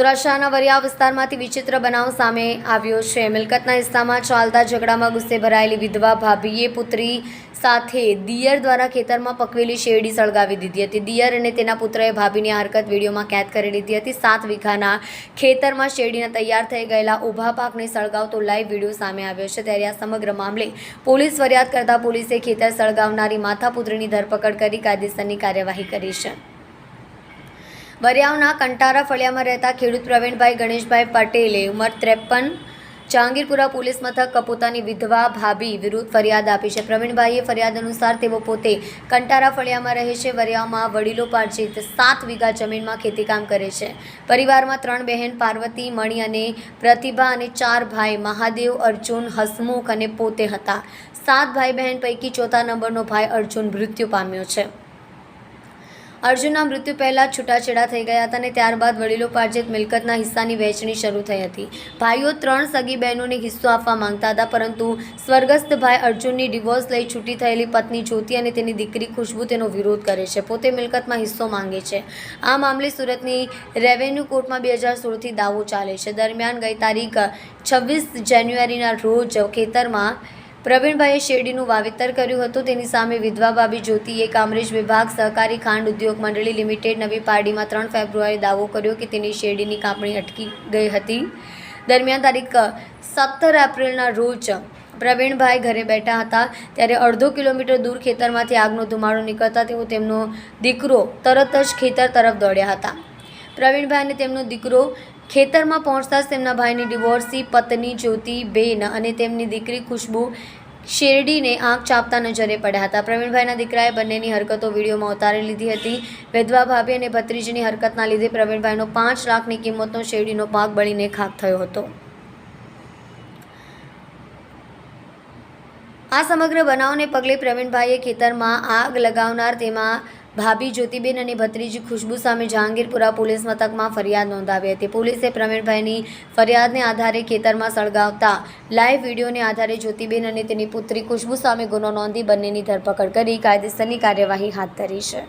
સુરક્ષાના વરિયા વિસ્તારમાંથી વિચિત્ર બનાવ સામે આવ્યો છે. મિલકતના હિસ્સામાં ચાલતા ઝઘડામાં ગુસ્સે ભરાયેલી વિધવા ભાભીએ પુત્રી સાથે દિયર દ્વારા ખેતરમાં પકવેલી શેરડી સળગાવી દીધી હતી. દિયર અને તેના પુત્રએ ભાભીની હરકત વિડીયોમાં કેદ કરી લીધી હતી. સાત વીઘાના ખેતરમાં શેરડીના તૈયાર થઈ ગયેલા ઊભા પાકને સળગાવતો લાઈવ વીડિયો સામે આવ્યો છે. ત્યારે આ સમગ્ર મામલે પોલીસ ફરિયાદ કરતા પોલીસે ખેતર સળગાવનારી માતાપુત્રીની ધરપકડ કરી કાયદેસરની કાર્યવાહી કરી છે. વરિયાવના કંટારા ફળિયામાં રહેતા ખેડૂત પ્રવીણભાઈ ગણેશભાઈ પટેલે ઉંમર ત્રેપન. જહાંગીરપુરા પોલીસ મથક કપોતાની વિધવા ભાભી વિરુદ્ધ ફરિયાદ આપી છે. પ્રવીણભાઈએ ફરિયાદ અનુસાર તેઓ પોતે કંટારા ફળિયામાં રહે છે. વરિયાવમાં વડીલો પાર્જિત સાત વીઘા જમીનમાં ખેતીકામ કરે છે. પરિવારમાં ત્રણ બહેન પાર્વતી, મણિ અને પ્રતિભા અને ચાર ભાઈ મહાદેવ, અર્જુન, હસમુખ અને પોતે હતા. સાત ભાઈ બહેન પૈકી ચોથા નંબરનો ભાઈ અર્જુન મૃત્યુ પામ્યો છે. અર્જુનના મૃત્યુ પહેલાં છૂટાછેડા થઈ ગયા હતા અને ત્યારબાદ વડીલોપાર્જિત મિલકતના હિસ્સાની વહેંચણી શરૂ થઈ હતી. ભાઈઓ ત્રણ સગી બહેનોને હિસ્સો આપવા માંગતા હતા, પરંતુ સ્વર્ગસ્થ ભાઈ અર્જુનની ડિવોર્સ લઈ છૂટી થયેલી પત્ની જ્યોતિ અને તેની દીકરી ખુશ્બુ તેનો વિરોધ કરે છે. પોતે મિલકતમાં હિસ્સો માંગે છે. આ મામલે સુરતની રેવન્યુ કોર્ટમાં બે હજાર સોળથી દાવો ચાલે છે. દરમિયાન ગઈ તારીખ છવ્વીસ જાન્યુઆરીના રોજ ખેતરમાં પ્રવીણભાઈએ શેરડીનું વાવેતર કર્યું હતું. તેની સામે વિધવા ભાભી જ્યોતિએ કામરેજ વિભાગ સહકારી ખાંડ ઉદ્યોગ મંડળી લિમિટેડ નવી પારડીમાં ત્રણ ફેબ્રુઆરીએ દાવો કર્યો કે તેની શેરડીની કાપણી અટકી ગઈ હતી. દરમિયાન તારીખ સત્તર એપ્રિલના રોજ પ્રવીણભાઈ ઘરે બેઠા હતા. ત્યારે અડધો કિલોમીટર દૂર ખેતરમાંથી આગનો ધુમાડો નીકળતા તેઓ તેમનો દીકરો તરત જ ખેતર તરફ દોડ્યા હતા. પ્રવીણભાઈ અને તેમનો દીકરો ખેતરમાં પહોંચતા જ તેમના ભાઈની ડિવોર્સી, પત્ની જ્યોતિ, બેન અને તેમની દીકરી ખુશ્બુ શેરડીને આંખ ચાપતા નજરે પડ્યા હતા. પ્રવીણભાઈના દીકરાએ બંનેની હરકતો વિડીયોમાં ઉતારી લીધી હતી. વિધવા ભાભી અને ભત્રીજીની હરકતના લીધે પ્રવીણભાઈનો પાંચ લાખની કિંમતનો શેરડીનો પાક બળીને ખાક થયો હતો. આ સમગ્ર બનાવને પગલે પ્રવીણભાઈએ ખેતરમાં આગ લગાવનાર તેમાં ભાભી જ્યોતિબેન અને ભત્રીજી ખુશ્બુ સામે જહાંગીરપુરા પોલીસ મથકમાં ફરિયાદ નોંધાવી હતી. પોલીસે પ્રવીણભાઈની ફરિયાદને આધારે ખેતરમાં સળગાવતા લાઈવ વિડીયોને આધારે જ્યોતિબેન અને તેની પુત્રી ખુશ્બુ સામે ગુનો નોંધી બંનેની ધરપકડ કરી કાયદેસરની કાર્યવાહી હાથ ધરી છે.